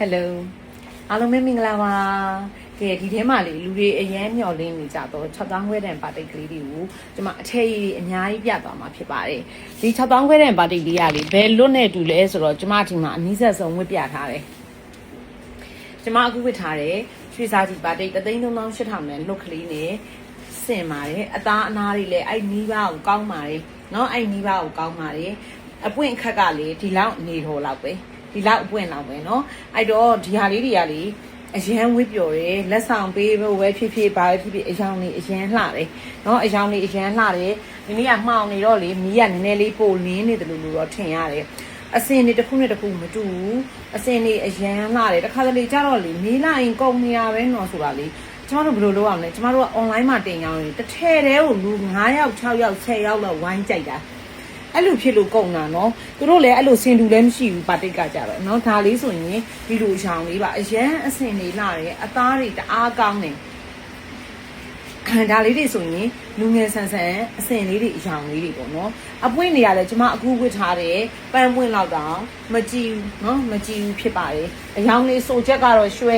Hello အားလုံးပဲမင်္ဂလာပါကဲဒီထဲမှာလေလူတွေအရန်မျော်လင့်နေကြတော့6000ခွဲတန်ပါတိတ်ကလေးတွေကိုကျွန်မအထက်ကြီးအများကြီးပြသွားမှာဖြစ်ပါတယ်ဒီ6000ခွဲတန်ပါတိတ်လေးကလေဘယ်လွတ်နဲ့တူလဲဆိုတော့ကျွန်မဒီမှာအနည်းဆက်ဆုံးဝတ်ပြထားတယ်ကျွန်မအခုဝတ်ထားတယ်ရွှေစားကြီးပါတိတ်33800နဲ့လွတ်ကလေးနဲ့စင်ပါတယ်အသားအနာတွေလည်းအဲ့နီးပါးကိုကောင်းပါတယ်เนาะအဲ့နီးပါးကိုကောင်းပါတယ်အပွင့်အခက်ကလေဒီလောက်နေတော်လောက်ပဲ ဒီလောက်အပွင့်လောက်ပဲเนาะအဲ့တော့ဒီဟာလေးတွေကလေအရန်ဝစ်ပျော်တယ်လက်ဆောင်ပေးဖို့ပဲဖြစ်ဖြစ်ပါပဲဖြစ်ဖြစ်အယောင်လေးအရန်လှတယ်เนาะအယောင်လေးအရန်လှတယ်ဒီနေ့ကမှောင်နေတော့လေမီးကနည်းနည်းလေးပိုလင်းနေတယ်လို့လို့တော့ထင်ရတယ်အစင်တွေတစ်ခုနဲ့တစ်ခုမတူဘူးအစင်တွေအရန်လှတယ်တခါတလေကြတော့လေမီးလာရင်ကုန်နေရပဲနော်ဆိုတာလေကျမတို့ဘယ်လိုလုပ်အောင်လဲကျမတို့က online မှာတင်ကြအောင်တစ်ထည့်တည်းကိုလူ9ယောက်6ယောက်10ယောက်လောက်ဝိုင်းကြိုက်တာ အဲ့လိုဖြစ်လို့ကုန်တာနော်သူတို့လည်းအဲ့လိုစင်တူလည်းမရှိဘူးပါတိတ်ကကြတော့နော်ဒါလေးဆိုရင်ဒီလိုရှောင်လေးပါအရန်အစင်လေးလာတယ်အသားတွေတအားကောင်းတယ်ဒါလေးတွေဆိုရင်လူငယ်ဆန်ဆန်အစင်လေးတွေအယောင်လေးတွေပေါ့နော်အပွင့်နေရတယ်ကျမအခုဝတ်ထားတယ်ပန်းပွင့်လောက်တော့မကြည့်ဘူးနော်မကြည့်ဘူးဖြစ်ပါတယ်အယောင်လေးဆိုချက်ကတော့ရွှဲ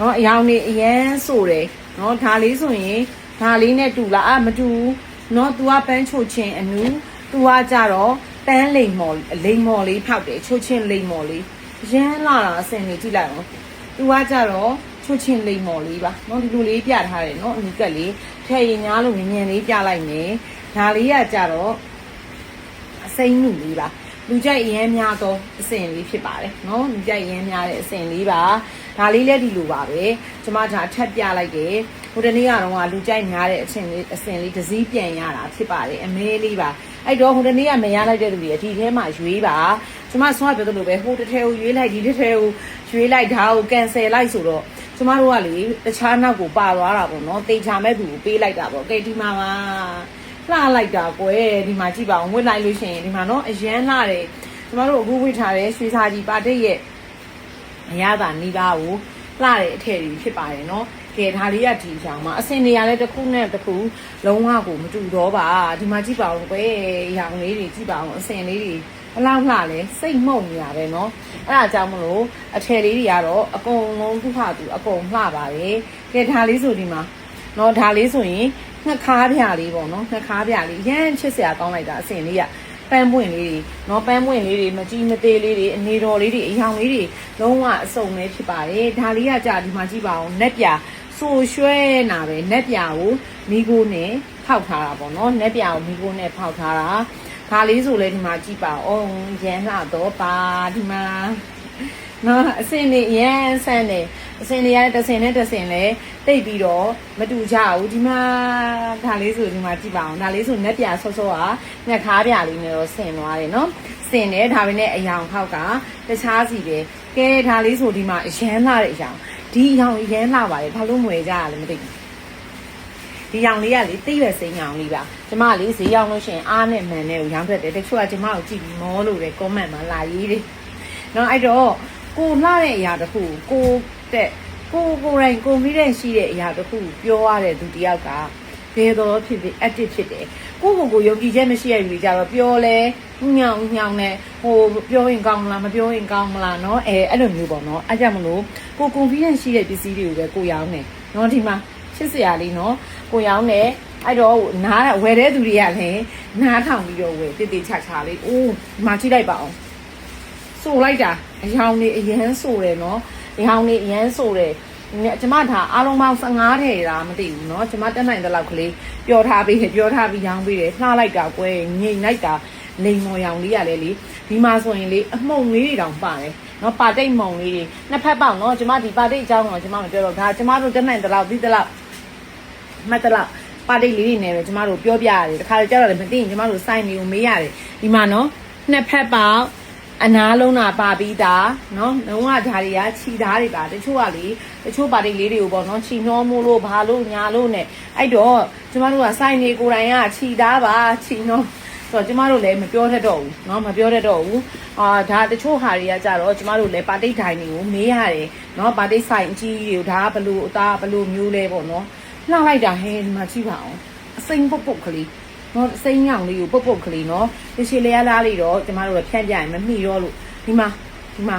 နော်အယောင်လေးအရန်ဆိုတယ်နော်ဒါလေးဆိုရင်ဒါလေးနဲ့တူလားအမတူဘူးနော် तू ကပန်းချိုချင်းအနူး तू ကကြတော့ပန်းလိမ်မော်လိမ်မော်လေးဖောက်တယ်ချိုချင်းလိမ်မော်လေးရမ်းလာတာအစင်လေးကြည့်လိုက်အောင် သူကကြတော့ချွတ်ချင်းလိမ်မော်လေးပါเนาะဒီလိုလေးပြထားတယ်เนาะအနီကက်လေးထည့်ရင်ညားလို့ငញ្ញင်လေးပြလိုက်မယ်ဒါလေးကကြတော့အစိမ့်နုလေးပါလူကြိုက်အရင်များသောအစင်လေးဖြစ်ပါတယ်เนาะလူကြိုက်အရင်များတဲ့အစင်လေးပါဒါလေးလည်းဒီလိုပါပဲကျမဒါထပ်ပြလိုက်တယ်ဟိုတနေ့ကတော့ကလူကြိုက်များတဲ့အစင်လေးအစင်လေးတစ်စည်းပြန်ရတာဖြစ်ပါတယ်အမဲလေးပါ အဲ့တော့ဟိုတနေ့ကမရလိုက်တဲ့လူတွေဒီထဲမှာရွေးပါကျမဆွမ်းပြောသလိုပဲဟိုတစ်ထဲကိုရွေးလိုက်ဒီတစ်ထဲကိုရွေးလိုက်ဒါကိုကန်ဆယ်လိုက်ဆိုတော့ကျမတို့ကလေတခြားနောက်ကိုပါသွားတာပေါ့နော်တေချာမဲ့သူကိုပေးလိုက်တာပေါ့ကဲဒီမှာပါလှလိုက်တာကွယ်ဒီမှာကြည့်ပါအောင်ဝတ်လိုက်လို့ရှိရင်ဒီမှာနော်အရန်လှတယ်ကျမတို့အခုဝတ်ထားတဲ့ရွှေစာကြီးပါတိတ်ရဲ့အရသာနီးကားကိုလှတဲ့အထည်တွေဖြစ်ပါတယ်နော် ကဲဒါလေးကဒီချောင်းမှာအစင်နေရာလဲတစ်ခုနဲ့တစ်ခုလုံးဝကိုမတူတော့ပါဒီမှာကြည့်ပါအောင်ကွယ်ရောင်လေးတွေကြည့်ပါအောင်အစင်လေးတွေဘလောက်လှလဲစိတ်မှုန်နေရပဲเนาะအဲ့ဒါကြောင့်မလို့အထည်လေးတွေကတော့အကုန်လုံးသူ့ဟာသူအကုန်လှပါတယ်ကဲဒါလေးဆိုဒီမှာเนาะဒါလေးဆိုရင်ငှက်ခါးပြလေးပေါ့เนาะငှက်ခါးပြလေးရမ်းချစ်စရာကောင်းလိုက်တာအစင်လေးကပန်းပွင့်လေးတွေเนาะပန်းပွင့်လေးတွေမကြီးမသေးလေးတွေအနေတော်လေးတွေအယောင်လေးတွေလုံးဝအစုံလေးဖြစ်ပါတယ်ဒါလေးကကြာဒီမှာကြည့်ပါအောင်နက်ပြ ဆိုရွှဲနာပဲနက်ပြကိုမိကိုနဲ့ဖောက်ထားတာပေါ့เนาะနက်ပြကိုမိကိုနဲ့ဖောက်ထားတာဒါလေးဆိုလဲဒီမှာကြည့်ပါအောင်ရန်လာတော့ပါဒီမှာနော်အစင်နေရန်ဆန်းနေအစင်နေရတဲ့တစ်စင်နဲ့တစ်စင်လဲတိတ်ပြီးတော့မတူကြဘူးဒီမှာဒါလေးဆိုဒီမှာကြည့်ပါအောင်ဒါလေးဆိုနက်ပြဆော့ဆော့ကငှက်ခါးပြလေးနဲ့တော့ဆင်သွားတယ်နော်ဆင်တယ်ဒါပဲနဲ့အယောင်ခောက်ကတခြားစီပဲကဲဒါလေးဆိုဒီမှာအရန်လာတဲ့အယောင် ဒီအယောင်အရန်လာပါတယ်ဘာလို့မွေကြရလဲမသိဘူးဒီရောင်လေးကလေသိရွယ်စိမ်းရောင်လေးပါကျမကလေဈေးရောက်လို့ရှိရင်အားနဲ့မှန်နဲ့ကိုရောင်းတတ်တယ်တချို့ကကျမကိုကြည့်ပြီးမောလို့တယ် comment မှာလာရေးတယ်နော်အဲ့တော့ကိုလှတဲ့အရာတစ်ခုကိုတဲ့ကိုကိုယ်တိုင်ကိုမိတဲ့ရှိတဲ့အရာတစ်ခုပြောရတဲ့သူတယောက်က ဘယ်တော့ဖြစ်ဖြစ် active ဖြစ်တယ်ကိုကိုကိုယုံကြည်ချက်မရှိတဲ့လူတွေကြတော့ပြောလဲညောင်ညောင်နဲ့ဟိုပြောရင်ကောင်းမလားမပြောရင်ကောင်းမလားเนาะအဲအဲ့လိုမျိုးပေါ့เนาะအဲ့ကြောင့်မလို့ကို confidence ရှိတဲ့ပစ္စည်းတွေကိုပဲကိုရောင်းတယ်เนาะဒီမှာချစ်စရာလေးเนาะကိုရောင်းတယ်အဲ့တော့နားဝယ်တဲ့သူတွေကလည်းနားထောင်ပြီးတော့ဝယ်တိတိချာချာလေးအိုးဒီမှာကြည့်လိုက်ပါအောင်ဆိုလိုက်တာအယောင်နေအရန်ဆိုတယ်เนาะအယောင်နေအရန်ဆိုတယ် ကျမဒါအားလုံးပေါင်း15ထည့်တာမသိဘူးเนาะကျမတက်နိုင်တဲ့လောက်ကလေးပျော်ထားပေးတယ်ပျော်ထားပြီးရောင်းပေးတယ်လှလိုက်တာကွယ်ငိမ့်လိုက်တာလိန်မော်ရောင်လေးရလဲလေဒီမှာဆိုရင်လေအမှုံလေးတွေတောင်ပါတယ်နော်ပါတိတ်မုံလေးတွေနှစ်ဖက်ပေါက်နော်ကျမဒီပါတိတ်အကြောင်းတော့ကျမမပြောတော့ဒါကျမတို့တက်နိုင်တဲ့လောက်ပြီးတဲ့လောက်မှတ်တဲ့လောက်ပါတိတ်လေးတွေနဲ့ပဲကျမတို့ပြောပြရတယ်တခါကြတော့လည်းမသိရင်ကျမတို့စိုက်နေကိုမေးရတယ်ဒီမှာနော်နှစ်ဖက်ပေါက် အနာလုံးတာပါပြီးသားเนาะလုံးဝဓာတွေကခြီသားတွေပါတချို့ကလေတချို့ပါတိတ်လေးတွေကိုပေါ့เนาะခြီနှောမိုးလို့ဘာလို့ညာလို့ ਨੇ အဲ့တော့ကျမတို့ကစိုက်နေကိုယ်တိုင်ကခြီသားပါခြီနှောဆိုတော့ကျမတို့လည်းမပြောတတ်တော့ဘူးเนาะမပြောတတ်တော့ဘူးအာဒါတချို့ဟာတွေကကြတော့ကျမတို့လည်းပါတိတ်ထိုင်တွေကိုမေးရတယ်เนาะပါတိတ်ဆိုင်အကြီးတွေကိုဒါဘလို့အသားဘလို့မျိုးလဲပေါ့เนาะလှလိုက်တာဟဲဒီမှာကြည့်ပါအောင်အစိမ့်ပုတ်ပုတ်ကလေး နော်စိမ့်ညောင်လေးကိုပုတ်ပုတ်ကလေးနော်ဒီရှည်လေးရလားလေးတော့ကျမတို့လည်းဖြန့်ပြရင်မမိတော့လို့ဒီမှာဒီမှာ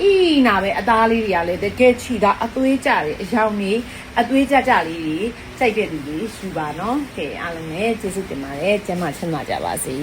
အီးနာပဲအသားလေးတွေကလည်းတကယ်ချီတာအသွေးကြတယ်အယောင်နေအသွေးကြကြလေးတွေစိုက်တဲ့လူတွေယူပါနော်ကဲအားလုံးလည်းကျေးဇူးတင်ပါတယ်ကျမ်းမချမ်းသာကြပါစေ